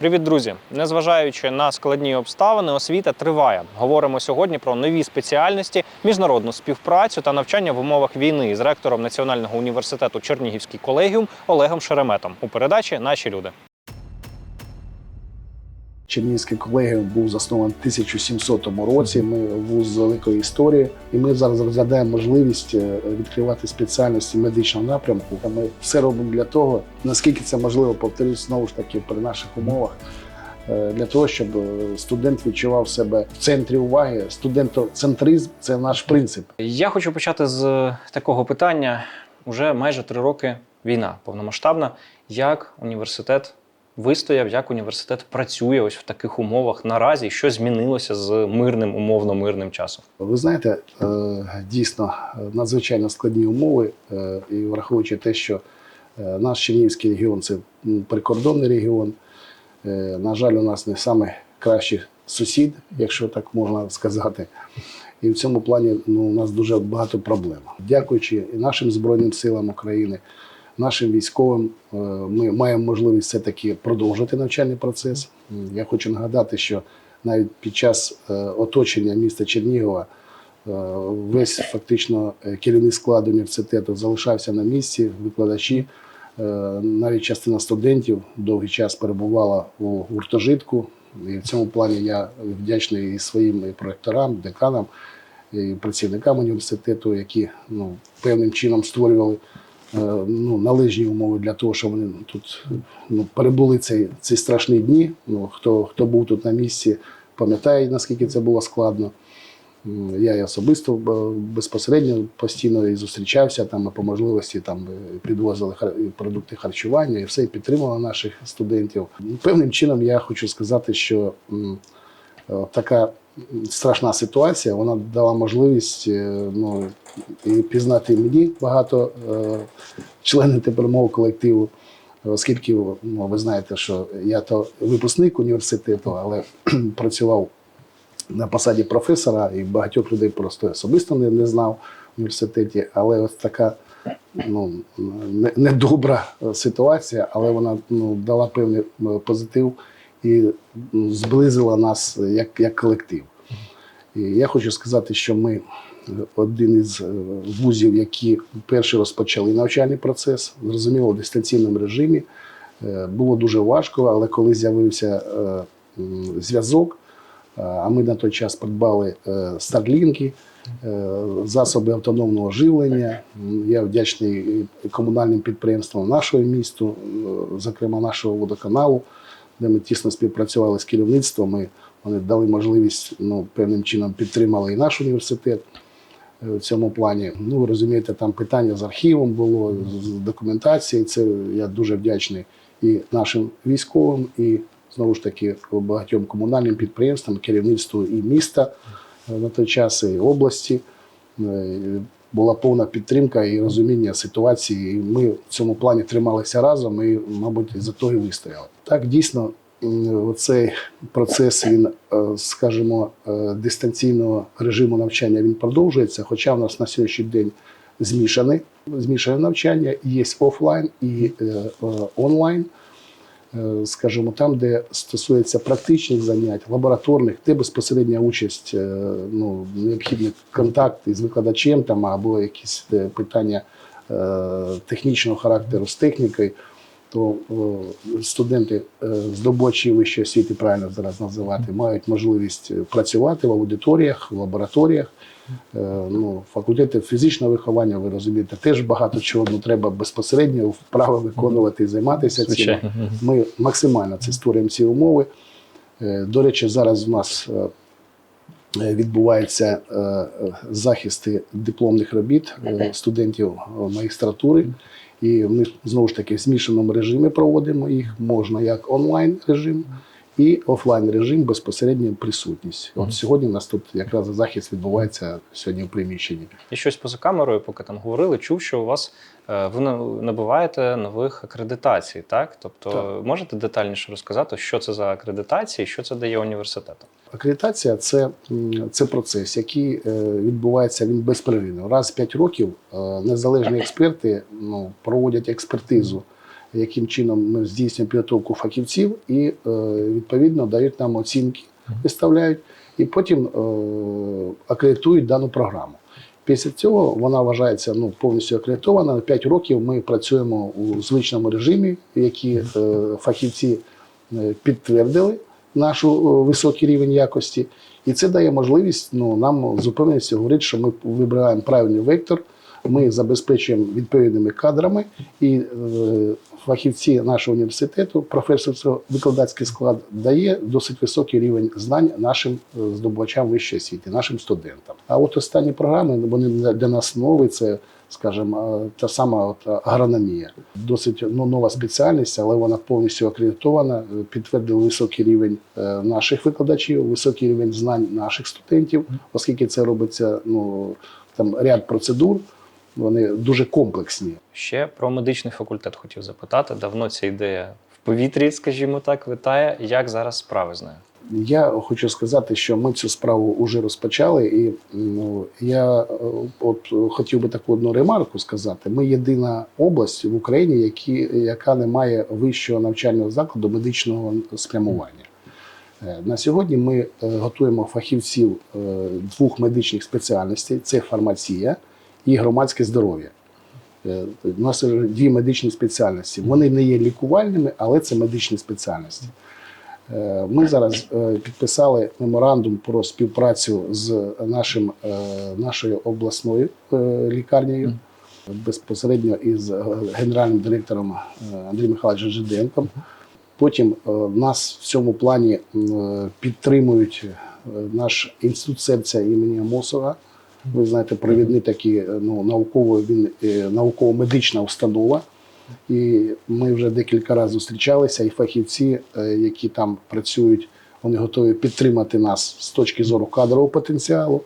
Привіт, друзі! Незважаючи на складні обставини, освіта триває. Говоримо сьогодні про нові спеціальності, міжнародну співпрацю та навчання в умовах війни з ректором Національного університету Чернігівський колегіум Олегом Шереметом у передачі Наші люди. Чернігівський колегіум був заснований в 1700 році. Ми вуз великої історії, і ми зараз розглядаємо можливість е, відкривати спеціальності медичного напрямку. Ми все робимо для того, наскільки це можливо, повторюсь знову ж таки при наших умовах. е, Для того щоб е, студент відчував себе в центрі уваги, студентоцентризм це наш принцип. Я хочу почати з такого питання. Уже майже три роки війна повномасштабна. Як університет вистояв, як університет працює ось в таких умовах наразі? Що змінилося з мирним, умовно мирним часом? Ви знаєте, е, дійсно е, надзвичайно складні умови, е, і враховуючи те, що наш Чернігівський регіон це прикордонний регіон. На жаль, у нас не найкращий сусід, якщо так можна сказати. І в цьому плані ну, у нас дуже багато проблем. Дякуючи і нашим Збройним силам України, нашим військовим, е, ми маємо можливість все-таки продовжити навчальний процес. Я хочу нагадати, що навіть під час е, оточення міста Чернігова е, весь фактично керівний склад університету залишався на місці, викладачі. Навіть частина студентів довгий час перебувала у гуртожитку. І в цьому плані я вдячний і своїм і проекторам, деканам, і працівникам університету, які ну, певним чином створювали ну, належні умови для того, щоб вони тут ну, перебули цей, ці страшні дні. Ну, хто, хто був тут на місці, пам'ятає, наскільки це було складно. Я і особисто безпосередньо постійно і зустрічався там і по можливості там і підвозили продукти харчування і все і підтримували наших студентів. Певним чином я хочу сказати, що е, така страшна ситуація вона дала можливість е, ну, і пізнати мені багато е, членів тепер мого колективу. Оскільки ну, ви знаєте, що я то випускник університету, але працював на посаді професора, і багатьох людей просто особисто не, не знав в університеті. Але ось така ну, недобра е, ситуація, але вона ну, дала певний е, позитив і ну, зблизила нас як, як колектив. І я хочу сказати, що ми один із е, вузів, які перші розпочали навчальний процес, зрозуміло, в дистанційному режимі. Е, Було дуже важко, але коли з'явився е, зв'язок, е, а ми на той час придбали е, старлінки, е, засоби автономного живлення. Я вдячний комунальним підприємствам нашого місту, е, зокрема нашого водоканалу, де ми тісно співпрацювали з керівництвом. Вони дали можливість ну, певним чином підтримали і наш університет е, в цьому плані. Ну, ви розумієте, там питання з архівом було, з- документацією. Це я дуже вдячний і нашим військовим, і знову ж таки багатьом комунальним підприємствам, керівництву і міста е, на той час, і області. Е, Була повна підтримка і розуміння ситуації. І ми в цьому плані трималися разом і, мабуть, за того і вистояли. Так, дійсно, м, цей процес він, е, скажімо, е, дистанційного режиму навчання він продовжується, хоча в нас на сьогоднішній день змішане, змішане навчання, є офлайн і е, онлайн. Скажімо, там, де стосується практичних занять, лабораторних, де безпосередня участь, ну, необхідний контакт із викладачем там, або якісь питання технічного характеру з технікою, то е, студенти е, здобувачі вищої освіти, правильно зараз називати, мають можливість працювати в аудиторіях, в лабораторіях. Е, Ну, факультети фізичного виховання, ви розумієте, теж багато чого ну, треба безпосередньо вправо виконувати і займатися цим. Ми максимально це створюємо ці умови. Е, До речі, зараз у нас е, е, відбуваються е, е, захисти дипломних робіт е, студентів е, магістратури. І ми знову ж таки в змішаному режимі проводимо їх. Можна як онлайн режим, і офлайн режим безпосередньо присутність. От сьогодні у нас тут якраз захист відбувається сьогодні в приміщенні. І щось поза камерою, поки там говорили, чув, що у вас е, ви набуваєте нових акредитацій, так? Тобто, Так. можете детальніше розказати, що це за акредитації, що це дає університету? Акредитація це, це процес, який е, відбувається він безперервно. Раз в 5 років е, незалежні експерти ну, проводять експертизу, яким чином ми здійснюємо підготовку фахівців і е, відповідно дають нам оцінки, виставляють, і потім е, акредитують дану програму. Після цього вона вважається ну, повністю акредитована. На 5 років ми працюємо у звичному режимі, які е, фахівці е, підтвердили нашу високий рівень якості. І це дає можливість ну, нам з упевненістю говорити, що ми вибираємо правильний вектор, ми забезпечуємо відповідними кадрами, і е, фахівці нашого університету, професорсько-викладацький склад дає досить високий рівень знань нашим е, здобувачам вищої освіти, нашим студентам. А от останні програми вони для нас нові. Це скажімо, е, та сама от агрономія. Досить ну, нова спеціальність, але вона повністю акредитована. Підтвердили високий рівень наших викладачів, високий рівень знань наших студентів, оскільки це робиться ну, там ряд процедур, вони дуже комплексні. Ще про медичний факультет хотів запитати. Давно ця ідея в повітрі, скажімо так, витає. Як зараз справи з нею? Я хочу сказати, що ми цю справу вже розпочали, і ну, я е, от хотів би таку одну ремарку сказати. Ми єдина область в Україні, які, яка не має вищого навчального закладу медичного спрямування. Е, На сьогодні ми е, готуємо фахівців двох медичних спеціальностей: це фармація і громадське здоров'я. Е, У нас дві медичні спеціальності. Вони не є лікувальними, але це медичні спеціальності. Е, Ми зараз е, підписали меморандум про співпрацю з нашим, нашою обласною лікарнею, безпосередньо із генеральним директором Андрієм Михайловичем Жиденком. Потім нас в цьому плані підтримують наш інститут серця імені Амосова. Ви знаєте, провідний такий е, ну, науково, він е, науково-медична установа. І ми вже декілька разів зустрічалися, і фахівці, е, які там працюють, вони готові підтримати нас з точки зору кадрового потенціалу.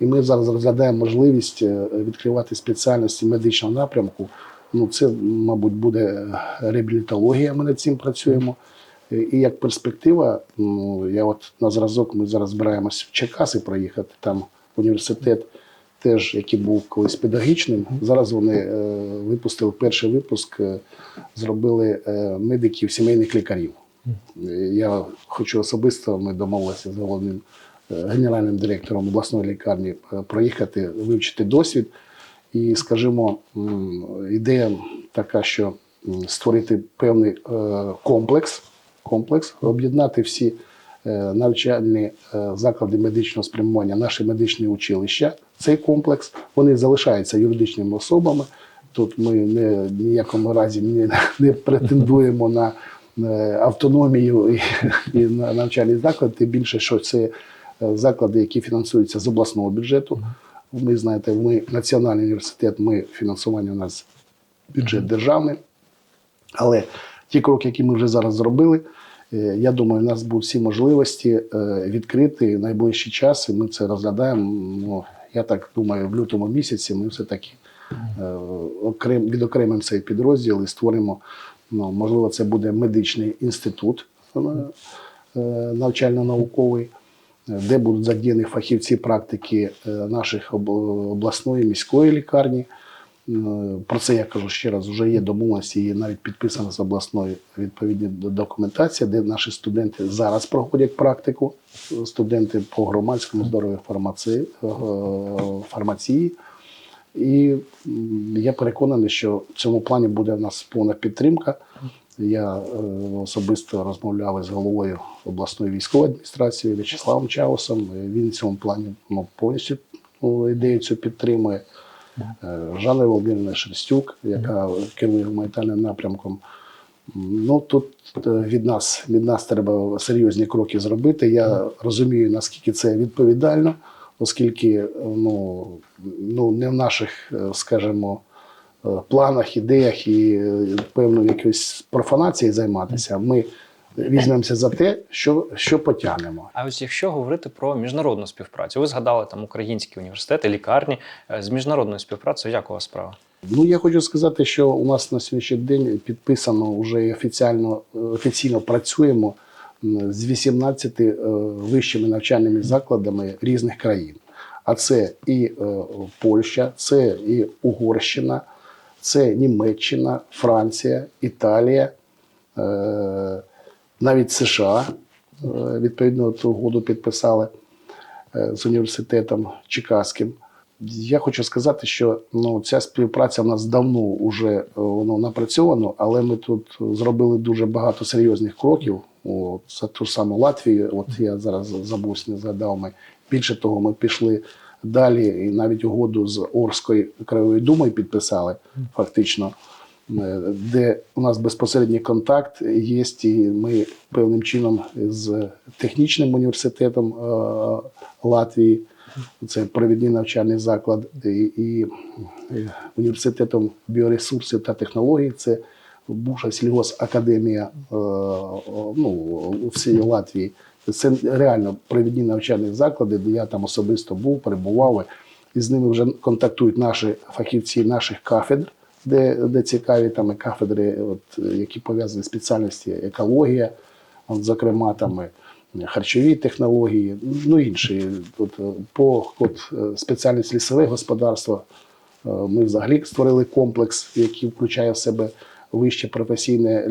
І ми зараз розглядаємо можливість відкривати спеціальності медичного напрямку. Ну, це, мабуть, буде реабілітологія. Ми над цим працюємо. І як перспектива, ну, я от на зразок ми зараз збираємось в Черкаси проїхати. Там університет, теж який був колись педагогічним. Зараз вони е, випустили перший випуск, е, зробили е, медиків сімейних лікарів. Я хочу особисто, ми домовилися з головним генеральним директором обласної лікарні проїхати, вивчити досвід. І, скажімо, ідея така, що створити певний комплекс, комплекс, об'єднати всі навчальні е, заклади медичного спрямування, наші медичні училища. Цей комплекс вони залишаються юридичними особами. Тут ми не ніякому разі не, не претендуємо на е, автономію і, і на навчальний заклад. Тим більше, що це е, заклади, які фінансуються з обласного бюджету. Ви знаєте, ми національний університет, ми фінансування у нас бюджет державний. Але ті кроки, які ми вже зараз зробили, е, я думаю, у нас будуть всі можливості е, відкрити найближчий час, і ми це розглядаємо. Ну, я так думаю, в лютому місяці ми все-таки е, окрем, відокремимо цей підрозділ і створимо, ну, можливо, це буде медичний інститут е, е, навчально-науковий, е, де будуть задіяні фахівці практики е, наших обласної міської лікарні. Е, Про це я кажу ще раз, вже є домовленості і навіть підписана з обласною відповідна д- документація, де наші студенти зараз проходять практику, студенти по громадському здоров'ю фармації, е, фармації. І я переконаний, що в цьому плані буде в нас повна підтримка. Я е, особисто розмовляв із головою обласної військової адміністрації В'ячеславом Чаусом. Він в цьому плані ну, повністю ну, ідею цю підтримує. Е, Жанна Володимирівна Шерстюк, яка керує гуманітарним напрямком. Ну тут е, від нас, від нас треба серйозні кроки зробити. Я розумію, наскільки це відповідально, оскільки ну, ну, не в наших, е, скажімо, планах, ідеях і певною якоюсь профанацією займатися. Ми візьмемося за те, що, що потягнемо. А ось якщо говорити про міжнародну співпрацю, ви згадали там українські університети, лікарні Е, з міжнародною співпрацею, як у вас справа? Ну, я хочу сказати, що у нас на сьогоднішній день підписано вже офіційно, офіційно працюємо з 18 е, вищими навчальними закладами різних країн. А це і е, Польща, це і Угорщина, це Німеччина, Франція, Італія, е, навіть США е, відповідно ту угоду підписали е, з університетом Чикаським. Я хочу сказати, що ну, ця співпраця в нас давно вже воно напрацьовано, але ми тут зробили дуже багато серйозних кроків. От, за ту саму Латвію, от я зараз забувся, не згадав ми. Більше того, ми пішли далі і навіть угоду з Орською краєвою думою підписали, фактично, е, де у нас безпосередній контакт є, і ми певним чином з технічним університетом е, Латвії. Це провідний навчальний заклад і, е, університетом біоресурсів та технологій. Це бувша сільгосакадемія е, ну, всій Латвії. Це реально провідні навчальні заклади, де я там особисто був, перебував. І з ними вже контактують наші фахівці наших кафедр, де, де цікаві там кафедри, от, які пов'язані з спеціальності екологія, от, зокрема там. харчові технології, ну інші. От, по от, спеціальність лісове господарство е, ми взагалі створили комплекс, який включає в себе вище професійне е,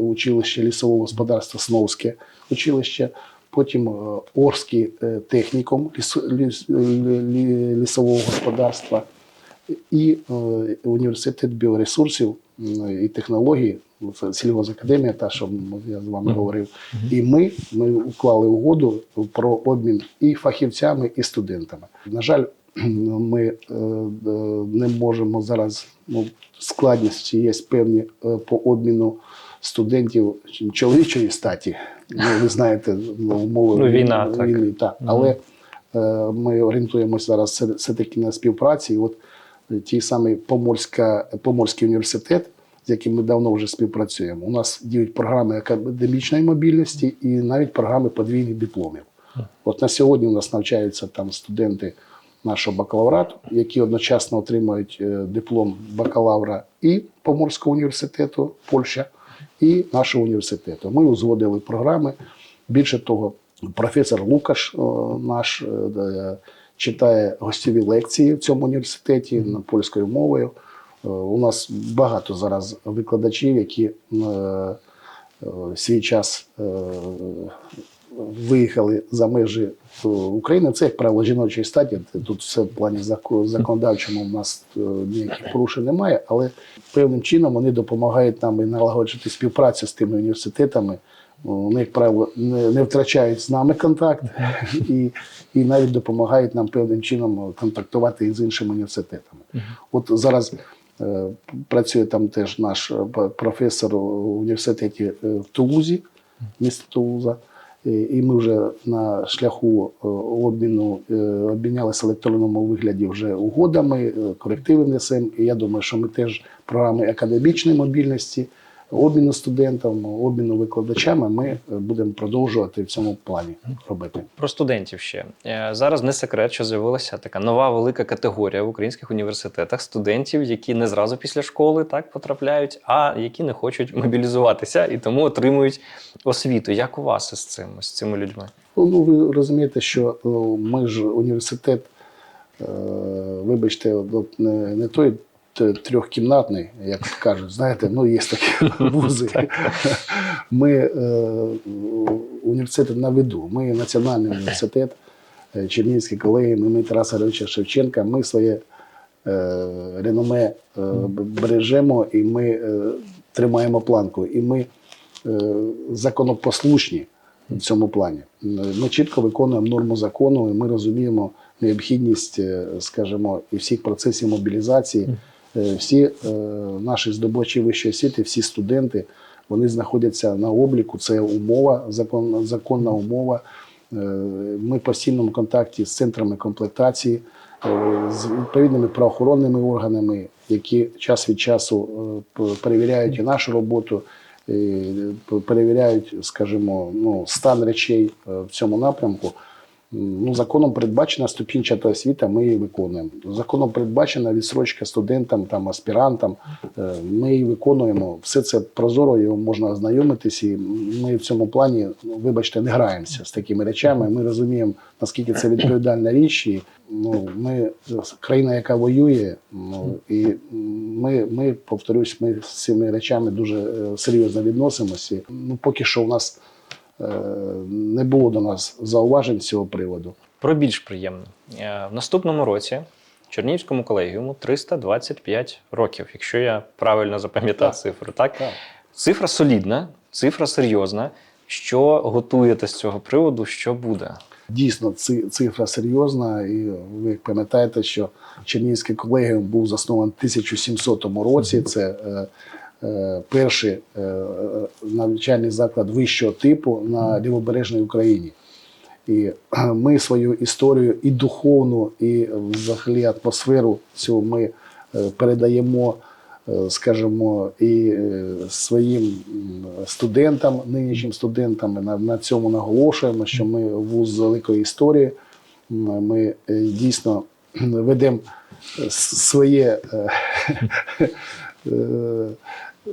училище лісового господарства Сновське училище, потім е, Орський технікум лісо- ліс- лі- лі- лісового господарства і е, університет біоресурсів і технологій, це сільгозакадемія, та що я з вами говорив. І ми, ми уклали угоду про обмін і фахівцями, і студентами. На жаль, ми е, е, не можемо зараз. Ну, складності є певні е, по обміну студентів чоловічої статі. Ну, ви знаєте, ну, умови Ну, війна, так. війни, так. Але е, ми орієнтуємося зараз все- все-таки на співпраці. І от е, ті самі Поморська, Поморський університет, з яким ми давно вже співпрацюємо. У нас діють програми академічної мобільності і навіть програми подвійних дипломів. От на сьогодні у нас навчаються там студенти нашого бакалаврату, які одночасно отримують е, диплом бакалавра і Поморського університету Польща, і нашого університету. Ми узгодили програми. Більше того, професор Лукаш, наш, е, читає гостєві лекції в цьому університеті на польською мовою. Е, У нас багато зараз викладачів, які е, е, свій час виїхали за межі України. Це, як правило, жіночої статі. Тут все в плані зако- законодавчому у нас ніяких порушень немає, але певним чином вони допомагають нам і налагоджувати співпрацю з тими університетами. Вони, як правило, не, не втрачають з нами контакт і, і навіть допомагають нам певним чином контактувати із іншими університетами. От зараз е, працює там теж наш е, професор у університеті е, в Тулузі, місто Тулуза. І- ми вже на шляху е, обміну обмінялися в електронному вигляді вже угодами, корективи несемо. І я думаю, що ми теж програми академічної мобільності, обміну студентам, обміну викладачами ми е, будемо продовжувати в цьому плані робити. Про студентів ще Е, зараз не секрет, що з'явилася така нова велика категорія в українських університетах студентів, які не зразу після школи так потрапляють, а які не хочуть мобілізуватися і тому отримують освіту. Як у вас із цим з цими людьми? Ну, ну, ви розумієте, що е, ми ж університет, е, вибачте, не, той трьохкімнатний, як кажуть, знаєте, ну є такі вузи. Ми е, університет на виду. Ми національний університет, е, Чернігівські колеги, ми Тараса Григоровича Шевченка. Ми своє е, реноме е, бережемо і ми е, тримаємо планку. І ми е, законопослушні в цьому плані. Ми чітко виконуємо норму закону, і ми розуміємо необхідність, скажімо, і всіх процесів мобілізації. Е, Всі е, наші здобувачі вищої освіти, всі студенти, вони знаходяться на обліку. Це умова, закон, законна умова. Е, Ми в постійному контакті з центрами комплектації, з відповідними правоохоронними органами, які час від часу перевіряють і нашу роботу. і перевіряють, скажімо, ну, стан речей в цьому напрямку. Ну, законом передбачена ступінчата освіта, ми її виконуємо. Законом передбачена відсрочка студентам, там, аспірантам. е, Ми її виконуємо. Все це прозоро, його можна ознайомитись. І ми в цьому плані, ну, вибачте, не граємося з такими речами. Ми розуміємо, наскільки це відповідальна річ. І, ну, ми країна, яка воює, ну, і ми, ми, повторюсь, ми з цими речами дуже е, серйозно відносимося. Ну, поки що у нас не було до нас зауважень з цього приводу. Про більш приємне. Е, В наступному році Чернігівському колегіуму 325 років, якщо я правильно запам'ятав Так. цифру. Так? Так. Цифра солідна, цифра серйозна. Що готуєте з цього приводу? Що буде? Дійсно, цифра серйозна, і ви як пам'ятаєте, що Чернігівський колегіум був заснований в 1700 році. Це е, е, перший е, е, навчальний заклад вищого типу на лівобережній Україні. І е, ми свою історію і духовну, і взагалі атмосферу цю ми е, передаємо, е, скажімо, і е, своїм студентам, нинішнім студентам. На, на цьому наголошуємо, що ми вуз з великої історії. Ми е, дійсно ведемо своє.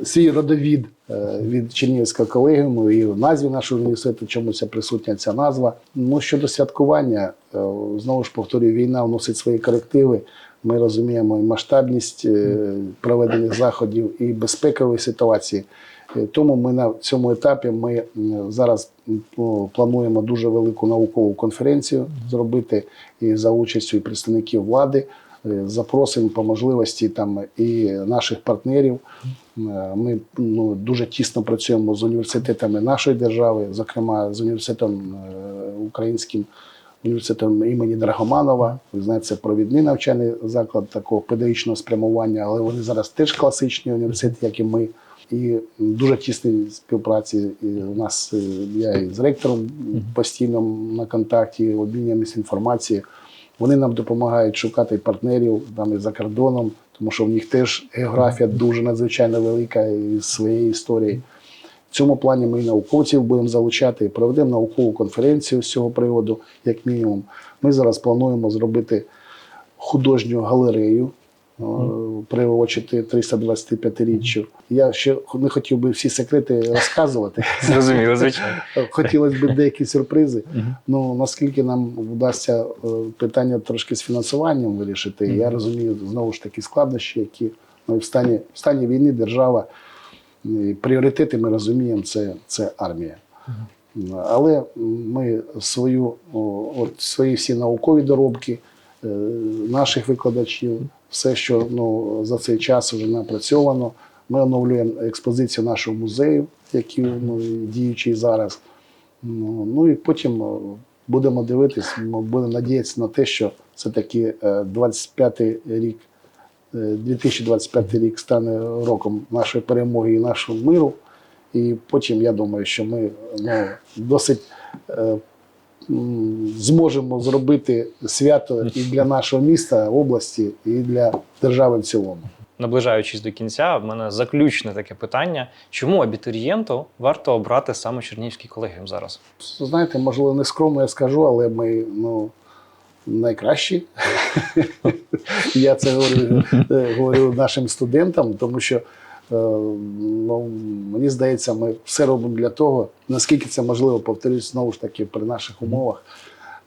Свій родовід е, від Чернігівського колегіуму і в назві нашого університету чомусь присутня ця назва. Ну щодо святкування, е, знову ж повторюю, війна вносить свої корективи. Ми розуміємо і масштабність е, проведених заходів, і безпекової ситуації. Тому ми на цьому етапі ми зараз ну, плануємо дуже велику наукову конференцію зробити і за участю і представників влади. Запросимо по можливості там і наших партнерів. Е, Ми ну, дуже тісно працюємо з університетами нашої держави, зокрема з університетом е, українським університетом імені Драгоманова. Ви знаєте, це провідний навчальний заклад такого педагогічного спрямування, але вони зараз теж класичні університети, як і ми. І дуже тісні співпраці. І у нас е, я і з ректором постійно на контакті, обмінюємося інформацією. Вони нам допомагають шукати партнерів там і за кордоном, тому що в них теж географія дуже надзвичайно велика і своєї історії. В цьому плані ми науковців будемо залучати і проведемо наукову конференцію з цього приводу, як мінімум. Ми зараз плануємо зробити художню галерею. Е, Приурочити 325-річчю. Я ще не хотів би всі секрети розказувати. Зрозуміло, звичайно. Хотілося б деякі сюрпризи. Ну наскільки нам вдасться е, питання трошки з фінансуванням вирішити, я розумію знову ж таки складнощі, які ну, в стані в стані війни держава пріоритети ми розуміємо, це, це армія. Але ми свою, от свої всі наукові доробки е, наших викладачів, все, що ну, за цей час вже напрацьовано. Ми оновлюємо експозицію нашого музею, який ну, діючий зараз. Ну, ну і потім будемо дивитись, будемо надіятися на те, що все-таки е, 25-й рік, е, 2025 рік стане роком нашої перемоги і нашого миру. І потім я думаю, що ми ну, досить е, зможемо зробити свято і для нашого міста, області, і для держави в цілому. Наближаючись до кінця, в мене заключне таке питання: чому абітурієнту варто обрати саме Чернігівський колегіум зараз? Знаєте, можливо, не скромно я скажу, але ми ну, найкращі. я це говорю, е, говорю нашим студентам, тому що ну, мені здається, ми все робимо для того, наскільки це можливо, повторюсь знову ж таки при наших умовах,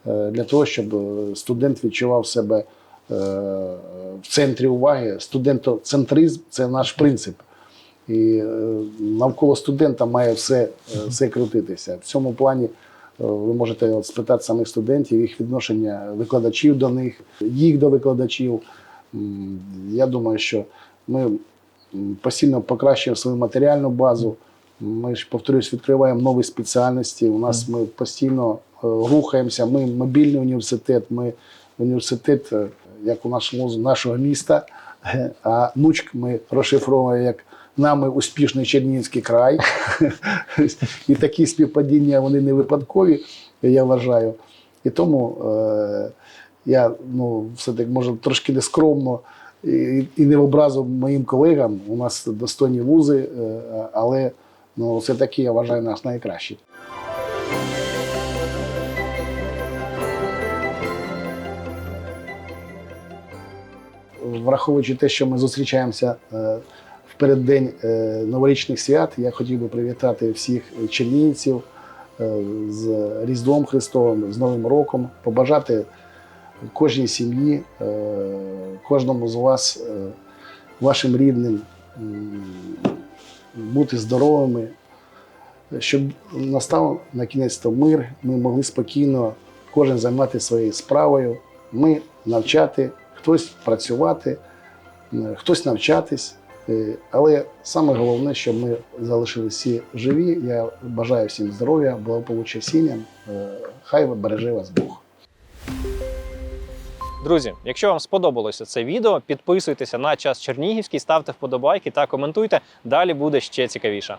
е, для того, щоб е, студент відчував себе е, в центрі уваги. Студентоцентризм це наш принцип. І е, навколо студента має все, е, все крутитися. В цьому плані е, ви можете от спитати самих студентів, їх відношення викладачів до них, їх до викладачів. Я думаю, що ми постійно покращуємо свою матеріальну базу. Ми ж, повторюсь, відкриваємо нові спеціальності. У нас ми постійно е, рухаємося. Ми мобільний університет, ми університет, е, як у нашому нашого міста. А Нучк ми розшифровуємо як нами успішний Чернігівський край. І такі співпадіння вони не випадкові, я вважаю. І тому е, я ну, все-таки може трошки нескромно і, не в образу моїм колегам. У нас достойні вузи, е, але Ну, це такі, я вважаю, наш найкращий. Враховуючи те, що ми зустрічаємося е, в переддень е, новорічних свят, я хотів би привітати всіх чернігівців з Різдвом Христовим, з Новим роком, побажати кожній сім'ї, е, кожному з вас, е, вашим рідним, бути здоровими, щоб настав на кінець мир, ми могли спокійно кожен займатися своєю справою, ми навчати, хтось працювати, хтось навчатись. Е, Але саме головне, щоб ми залишилися всі живі. Я бажаю всім здоров'я, благополуччя сім'ям. Хай береже вас Бог. Друзі, якщо вам сподобалося це відео, підписуйтеся на час Чернігівський, ставте вподобайки та коментуйте. Далі буде ще цікавіше.